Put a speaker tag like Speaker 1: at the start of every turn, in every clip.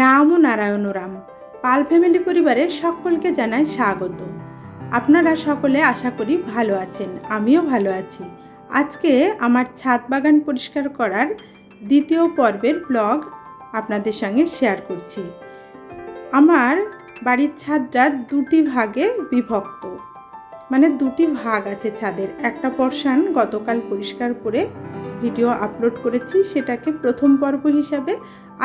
Speaker 1: রাম ও নারায়ণ রাম। পাল ফ্যামিলি পরিবারের সকলকে জানাই স্বাগত। আপনারা সকলে আশা করি ভালো আছেন, আমিও ভালো আছি। আজকে আমার ছাদ বাগান পরিষ্কার করার দ্বিতীয় পর্বের ব্লগ আপনাদের সঙ্গে শেয়ার করছি। আমার বাড়ির ছাদটা দুটি ভাগে বিভক্ত। মানে দুটি ভাগ আছে ছাদের, একটা পর্শান গতকাল পরিষ্কার করে ভিডিও আপলোড করেছি সেটাকে প্রথম পর্ব হিসাবে।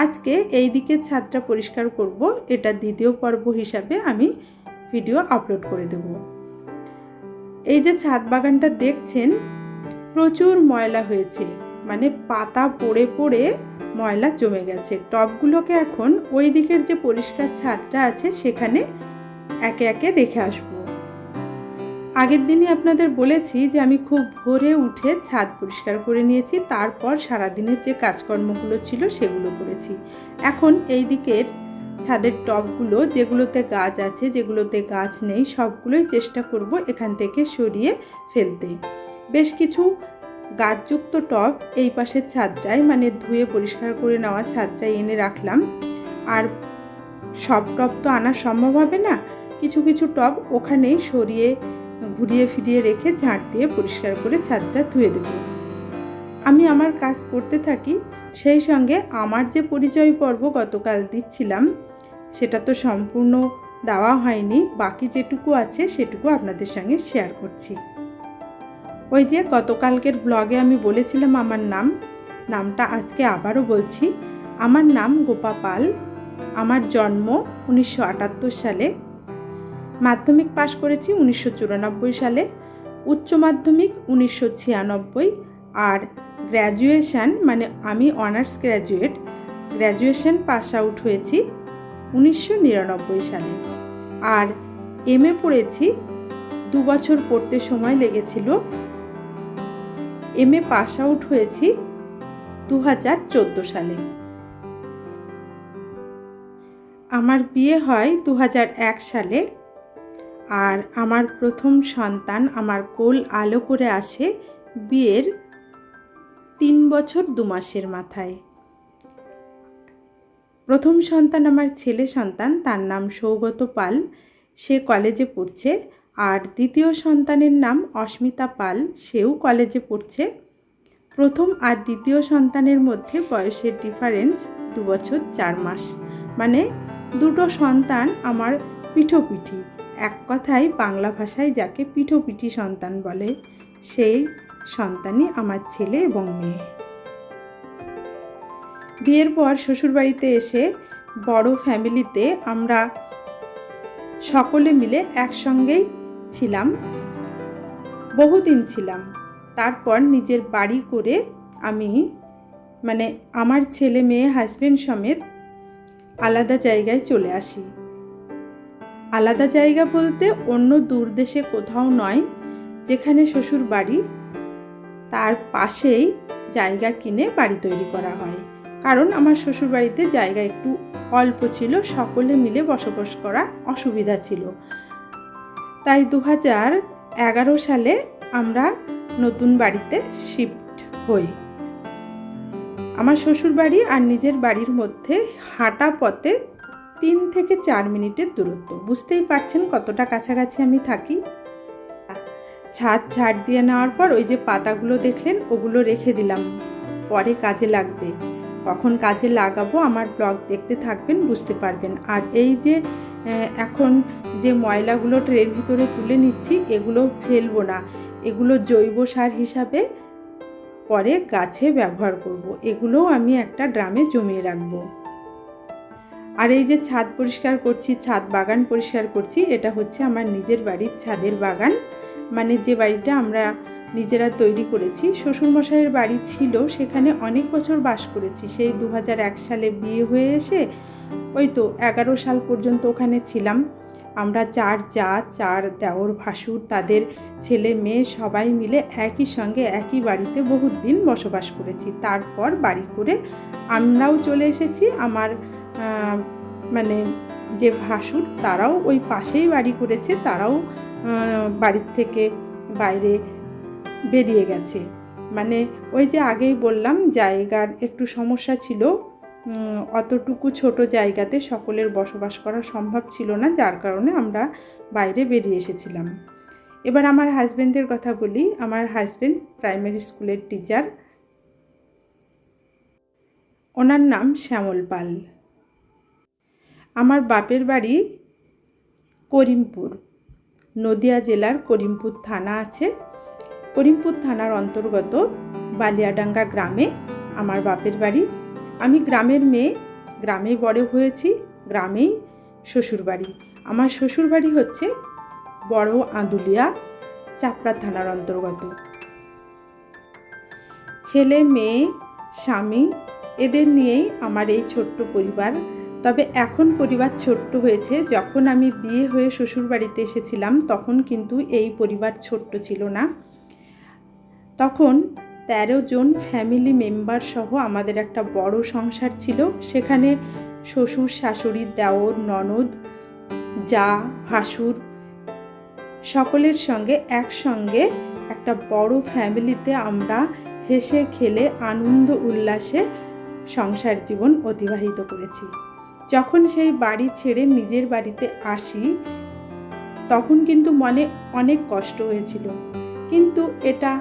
Speaker 1: আজকে এই দিকে ছাদটা পরিষ্কার করব, এটা দ্বিতীয় পর্ব হিসাবে আমি ভিডিও আপলোড করে দেব। এই যে ছাদ বাগানটা দেখছেন, প্রচুর ময়লা হয়েছে মানে পাতা পড়ে পড়ে ময়লা জমে গেছে। টবগুলোকে এখন ওই দিকের যে পরিষ্কার ছাদটা আছে, সেখানে একে একে রেখে আসব। আগের দিনই আপনাদের বলেছি যে আমি খুব ভোরে উঠে ছাদ পরিষ্কার করে নিয়েছি, তারপর সারাদিনের যে কাজকর্মগুলো ছিল সেগুলো করেছি। এখন এই দিকের ছাদের টবগুলো, যেগুলোতে গাছ আছে, যেগুলোতে গাছ নেই, সবগুলোই চেষ্টা করব এখান থেকে সরিয়ে ফেলতে। বেশ কিছু গাছযুক্ত টব এই পাশের ছাদটায় মানে ধুয়ে পরিষ্কার করে নেওয়া ছাদটায় এনে রাখলাম। আর সব টব তো আনা সম্ভব হবে না, কিছু কিছু টব ওখানেই সরিয়ে ঘুরিয়ে ফিরিয়ে রেখে ঝাঁট দিয়ে পরিষ্কার করে ছাদটা ধুয়ে দেব। আমি আমার কাজ করতে থাকি, সেই সঙ্গে আমার যে পরিচয় পর্ব গতকাল দিচ্ছিলাম, সেটা তো সম্পূর্ণ দেওয়া হয়নি, বাকি যেটুকু আছে সেটুকু আপনাদের সঙ্গে শেয়ার করছি। ওই যে গতকালকের ব্লগে আমি বলেছিলাম আমার নাম, নামটা আজকে আবারও বলছি। আমার নাম গোপা পাল, আমার জন্ম উনিশশো আটাত্তর সালে মাধ্যমিক পাশ করেছি উনিশশো চুরানব্বই সালে, উচ্চ মাধ্যমিক উনিশশো ছিয়ানব্বই, আর গ্র্যাজুয়েশান মানে আমি honours graduate graduation pass out হয়েছি উনিশশো নিরানব্বই সালে। আর এম এ পড়েছি, দু বছর পড়তে সময় লেগেছিল। এম এ পাস আউট হয়েছি দু হাজার চোদ্দ সালে। আমার বিয়ে হয় দু হাজার এক সালে। আর আমার প্রথম সন্তান আমার কোল আলো করে আসে বিয়ের তিন বছর দু মাসের মাথায়। প্রথম সন্তান আমার ছেলে সন্তান, তার নাম সৌগত পাল। সে কলেজে পড়ছে। আর দ্বিতীয় সন্তানের নাম অস্মিতা পাল। সেও কলেজে পড়ছে। প্রথম আর দ্বিতীয় সন্তানের মধ্যে বয়সের ডিফারেন্স দু বছর চার মাস। মানে দুটো সন্তান আমার পিঠোপিঠি। এক কথায় বাংলা ভাষায় যাকে পিঠোপিঠি সন্তান বলে, সেই সন্তানই আমার ছেলে এবং মেয়ে। বিয়ের পর শ্বশুরবাড়িতে এসে বড় ফ্যামিলিতে আমরা সকলে মিলে একসঙ্গেই ছিলাম, বহুদিন ছিলাম। তারপর নিজের বাড়ি করে আমি মানে আমার ছেলে, মেয়ে হাজব্যান্ড সমেত আলাদা জায়গায় চলে আসি। আলাদা জায়গা বলতে অন্য দূর দেশে কোথাও নয়, যেখানে শ্বশুর বাড়ি, তার পাশেই জায়গা কিনে বাড়ি তৈরি করা হয়। কারণ আমার শ্বশুর বাড়িতে জায়গা একটু অল্প ছিল, সকলে মিলে বসবাস করা অসুবিধা ছিল। তাই দু হাজার এগারো সালে আমরা নতুন বাড়িতে শিফট হই। আমার শ্বশুর বাড়ি আর নিজের বাড়ির মধ্যে হাঁটা পথে তিন থেকে চার মিনিটের দূরত্ব। বুঝতেই পারছেন কতটা কাছাকাছি আমি থাকি? ছাদ ঝাড় দিয়ে নেওয়ার পর ওই যে পাতাগুলো দেখলেন, ওগুলো রেখে দিলাম। পরে কাজে লাগবে। কখন কাজে লাগাবো আমার ব্লগ দেখতে থাকবেন, বুঝতে পারবেন। আর এই যে এখন যে ময়লাগুলো ট্রের ভিতরে তুলে নিচ্ছি, এগুলো ফেলব না। এগুলো জৈব সার হিসাবে পরে গাছে ব্যবহার করব। এগুলোও আমি একটা ড্রামে জমিয়ে রাখব। আর এই যে ছাদ পরিষ্কার করছি, ছাদ বাগান পরিষ্কার করছি, এটা হচ্ছে আমার নিজের বাড়ির ছাদের বাগান। মানে যে বাড়িটা আমরা নিজেরা তৈরি করেছি, শ্বশুরমশাইয়ের বাড়ি ছিল, সেখানে অনেক বছর বাস করেছি। সেই দু হাজার এক সালে বিয়ে হয়ে এসে ওই তো এগারো সাল পর্যন্ত ওখানে ছিলাম। আমরা চার যা, চার দেওর, ভাসুর, তাদের ছেলে, মেয়ে সবাই মিলে একই সঙ্গে একই বাড়িতে বহুত দিন বসবাস করেছি। তারপর বাড়ি করে আমরাও চলে এসেছি। আমার মানে যে ভাসুর, তারাও ওই পাশেই বাড়ি করেছে, তারাও বাড়ির থেকে বাইরে বেরিয়ে গেছে। মানে ওই যে আগেই বললাম, জায়গার একটু সমস্যা ছিল অতটুকু ছোট জায়গাতে সকলের বসবাস করা সম্ভব ছিল না, যার কারণে আমরা বাইরে বেরিয়ে এসেছিলাম। এবার আমার হাজব্যান্ডের কথা বলি। আমার হাজব্যান্ড প্রাইমারি স্কুলের টিচার। ওনার নাম শ্যামল পাল। আমার বাপের বাড়ি করিমপুর। নদিয়া জেলার করিমপুর থানা আছে। করিমপুর থানার অন্তর্গত বালিয়াডাঙ্গা গ্রামে আমার বাপের বাড়ি। আমি গ্রামের মেয়ে, গ্রামেই বড় হয়েছি, গ্রামেই শ্বশুরবাড়ি আমার শ্বশুরবাড়ি হচ্ছে বড় আঁদুলিয়া চাপড়া থানার অন্তর্গত। ছেলে, মেয়ে, স্বামী, এদের নিয়েই আমার এই ছোট্ট পরিবার তবে এখন পরিবার ছোট্ট হয়েছে। যখন আমি বিয়ে হয়ে শ্বশুরবাড়িতে এসেছিলাম, তখন কিন্তু এই পরিবার ছোট্ট ছিল না। তখন তেরো জন ফ্যামিলি মেম্বার সহ আমাদের একটা বড় সংসার ছিল। সেখানে শ্বশুর, শাশুড়ি, দেওর, ননদ, যা, ভাসুর সকলের সঙ্গে একসঙ্গে একটা বড় ফ্যামিলিতে আমরা হেসে খেলে আনন্দ, উল্লাসে সংসার জীবন অতিবাহিত করেছি। যখন সেই বাড়ি ছেড়ে নিজের বাড়িতে আসি, তখন কিন্তু মনে অনেক কষ্ট হয়েছিল। কিন্তু এটা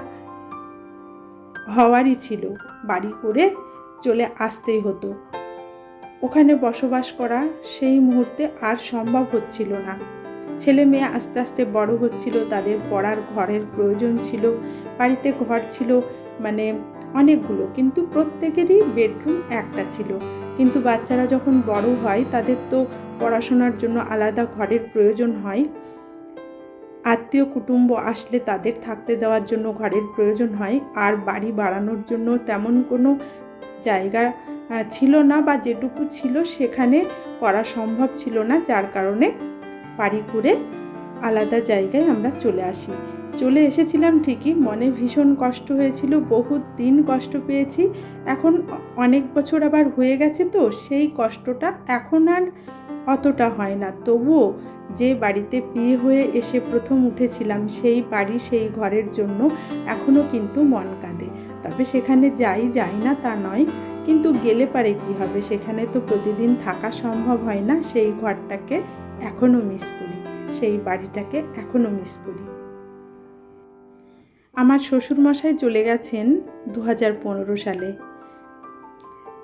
Speaker 1: হওয়ারই ছিল। বাড়ি করে চলে আসতেই হতো। ওখানে বসবাস করা সেই মুহূর্তে আর সম্ভব হচ্ছিল না। ছেলে মেয়ে আস্তে আস্তে বড় হচ্ছিল, তাদের পড়ার ঘরের প্রয়োজন ছিল, বাড়িতে ঘর ছিল মানে অনেকগুলো। কিন্তু প্রত্যেকেরই বেডরুম একটা ছিল। কিন্তু বাচ্চারা যখন বড় হয়, তাদের তো পড়াশোনার জন্য আলাদা ঘরের প্রয়োজন হয়। আত্মীয় কুটুম্ব আসলে তাদের থাকতে দেওয়ার জন্য ঘরের প্রয়োজন হয়। আর বাড়ি বাড়ানোর জন্য তেমন কোনো জায়গা ছিল না বা যেটুকু ছিল সেখানে করা সম্ভব ছিল না, যার কারণে বাড়ি করে আলাদা জায়গায় আমরা চলে আসি। চলে এসেছিলাম ঠিকই, মনে ভীষণ কষ্ট হয়েছিল, বহুত দিন কষ্ট পেয়েছি। এখন অনেক বছর আবার হয়ে গেছে তো, সেই কষ্টটা এখন আর অতটা হয় না। তবুও যে বাড়িতে বিয়ে হয়ে এসে প্রথম উঠেছিলাম, সেই বাড়ি, সেই ঘরের জন্য এখনও কিন্তু মন কাঁদে। তবে সেখানে যাই যাই না তা নয়, কিন্তু গেলে পারে কি হবে? সেখানে তো প্রতিদিন থাকা সম্ভব হয় না, সেই ঘরটাকে এখনও মিস করি। সেই বাড়িটাকে এখনও মিস করি। আমার শ্বশুরমশাই চলে গেছেন দু হাজার পনেরো সালে।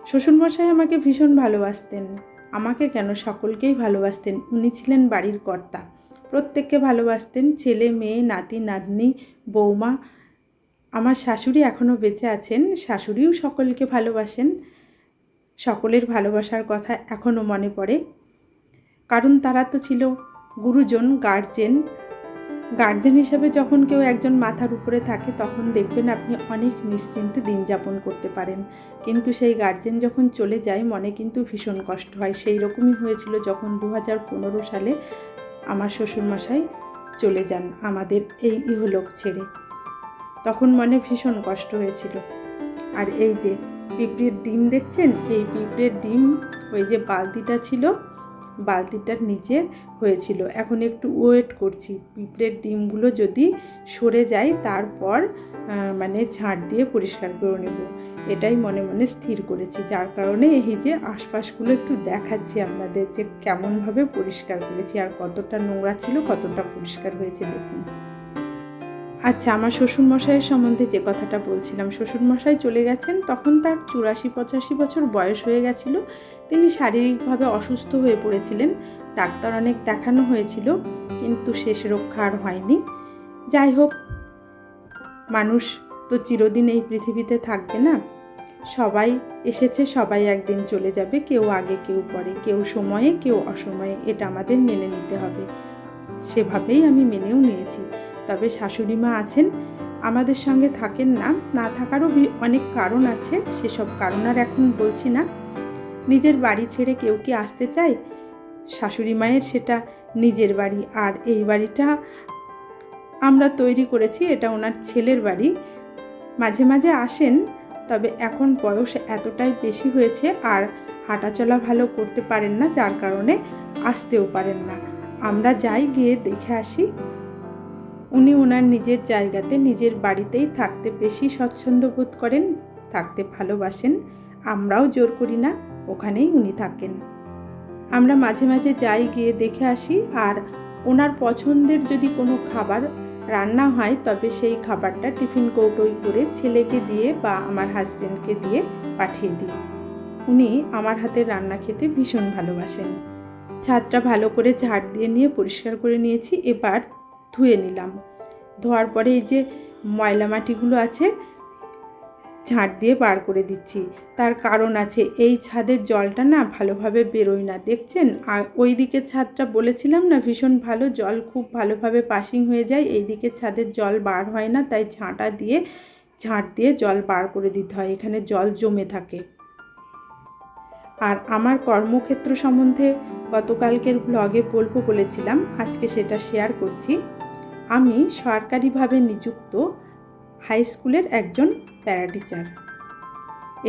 Speaker 1: শ্বশুরমশাই আমাকে ভীষণ ভালোবাসতেন। আমাকে কেন সকলকেই ভালোবাসতেন? উনি ছিলেন বাড়ির কর্তা। প্রত্যেককে ভালোবাসতেন। ছেলে, মেয়ে, নাতি, নাতনি, বৌমা। আমার শাশুড়ি এখনও বেঁচে আছেন। শাশুড়িও সকলকে ভালোবাসেন। সকলের ভালোবাসার কথা এখনও মনে পড়ে। কারণ তারা তো ছিল গুরুজন, গার্জেন। গার্জেন হিসাবে যখন কেউ একজন মাথার উপরে থাকে, তখন দেখবেন আপনি অনেক নিশ্চিন্তে দিন যাপন করতে পারেন। কিন্তু সেই গার্জেন যখন চলে যায়, মনে কিন্তু ভীষণ কষ্ট হয়। সেই রকমই হয়েছিল যখন দু হাজার পনেরো সালে আমার শ্বশুরমশাই চলে যান আমাদের এই ইহলোক ছেড়ে। তখন মনে ভীষণ কষ্ট হয়েছিল। আর এই যে পিঁপড়ের ডিম দেখছেন? এই পিঁপড়ের ডিম, ওই যে বালতিটা ছিল বালতিটার নিচে হয়েছিল। এখন একটু ওয়েট করছি। পিঁপড়ের ডিমগুলো যদি সরে যায়, তারপর মানে ঝাঁট দিয়ে পরিষ্কার করে নেব। এটাই মনে মনে স্থির করেছি। যার কারণে এই যে আশপাশগুলো একটু দেখাচ্ছি আপনাদের যে কেমনভাবে পরিষ্কার করেছি আর কতটা নোংরা ছিল, কতটা পরিষ্কার হয়েছে, দেখুন। আচ্ছা আমার শ্বশুরমশাইয়ের সম্বন্ধে যে কথাটা বলছিলাম, শ্বশুরমশাই চলে গেছেন, তখন তার চুরাশি পঁচাশি বছর বয়স হয়ে গেছিল। তিনি শারীরিকভাবে অসুস্থ হয়ে পড়েছিলেন। ডাক্তার অনেক দেখানো হয়েছিল, কিন্তু শেষ রক্ষা আর হয়নি। যাই হোক, মানুষ তো চিরদিন এই পৃথিবীতে থাকবে না। সবাই এসেছে, সবাই একদিন চলে যাবে, কেউ আগে, কেউ পরে, কেউ সময়ে, কেউ অসময়ে। এটা আমাদের মেনে নিতে হবে। সেভাবেই আমি মেনেও নিয়েছি। তবে শাশুড়ি মা আছেন, আমাদের সঙ্গে থাকেন না। না থাকারও অনেক কারণ আছে। সেসব কারণ আর এখন বলছি না। নিজের বাড়ি ছেড়ে কেউ কি আসতে চায়? শাশুড়ি মায়ের সেটা নিজের বাড়ি, আর এই বাড়িটা আমরা তৈরি করেছি, এটা ওনার ছেলের বাড়ি। মাঝে মাঝে আসেন, তবে এখন বয়স এতটাই বেশি হয়েছে, আর হাঁটাচলা ভালো করতে পারেন না, যার কারণে আসতেও পারেন না। আমরা যাই, গিয়ে দেখে আসি। উনি ওনার নিজের জায়গাতে, নিজের বাড়িতেই থাকতে বেশি স্বচ্ছন্দ বোধ করেন, থাকতে ভালোবাসেন। আমরাও জোর করি না। ওখানেই উনি থাকেন। আমরা মাঝে মাঝে যাই গিয়ে দেখে আসি আর ওনার পছন্দের যদি কোনো খাবার রান্না হয় তবে সেই খাবারটা টিফিন কৌটোই করে ছেলেকে দিয়ে বা আমার হাজব্যান্ডকে দিয়ে পাঠিয়ে দিই। উনি আমার হাতের রান্না খেতে ভীষণ ভালোবাসেন। ছাদটা ভালো করে ঝাড় দিয়ে নিয়ে পরিষ্কার করে নিয়েছি, এবার ধুয়ে নিলাম। ধোয়ার পরে এই যে ময়লা মাটিগুলো আছে ঝাঁট দিয়ে বার করে দিচ্ছি। তার কারণ আছে, এই ছাদের জলটা না ভালোভাবে বেরোয় না। দেখছেন? আর ওই দিকের ছাদটা বলেছিলাম না, ভীষণ ভালো জল, খুব ভালোভাবে পাসিং হয়ে যায়। এই দিকের ছাদের জল বার হয় না, তাই ঝাঁটা দিয়ে, ঝাঁট দিয়ে জল বার করে দিতে হয়। এখানে জল জমে থাকে। আর আমার কর্মক্ষেত্র সম্বন্ধে গতকালকের ব্লগে বলব বলেছিলাম, আজকে সেটা শেয়ার করছি। আমি সরকারিভাবে নিযুক্ত হাই স্কুলের একজন প্যারা টিচার।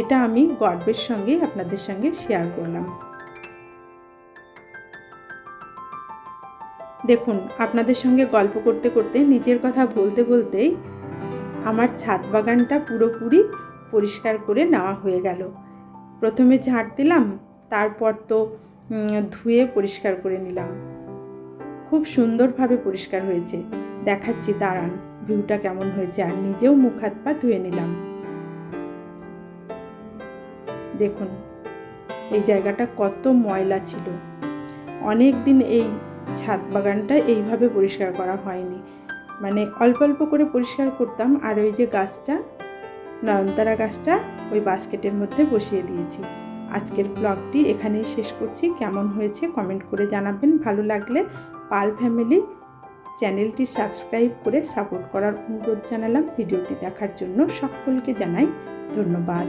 Speaker 1: এটা আমি গর্বের সঙ্গে আপনাদের সঙ্গে শেয়ার করলাম। দেখুন, আপনাদের সঙ্গে গল্প করতে করতে, নিজের কথা বলতে বলতেই আমার ছাদ বাগানটা পুরোপুরি পরিষ্কার করে নেওয়া হয়ে গেল। প্রথমে ঝাঁট দিলাম, তারপর তো ধুয়ে পরিষ্কার করে নিলাম। খুব সুন্দরভাবে পরিষ্কার হয়েছে। দেখাচ্ছি, দাঁড়ান, ভিউটা কেমন হয়েছে, আর নিজেও মুখ হাত পা ধুয়ে নিলাম। দেখুন, এই জায়গাটা কত ময়লা ছিল। অনেক দিন এই ছাদ বাগানটা এইভাবে পরিষ্কার করা হয়নি। মানে অল্প অল্প করে পরিষ্কার করতাম, আর ওই যে গাছটা, নয়নতারা গাছটা, ওই বাস্কেটের মধ্যে বসিয়ে দিয়েছি। আজকের ব্লগটি এখানেই শেষ করছি। কেমন হয়েছে কমেন্ট করে জানাবেন। ভালো লাগলে পাল ফ্যামিলি চ্যানেলটি সাবস্ক্রাইব করে সাপোর্ট করার অনুরোধ জানালাম। ভিডিওটি দেখার জন্য সকলকে জানাই ধন্যবাদ।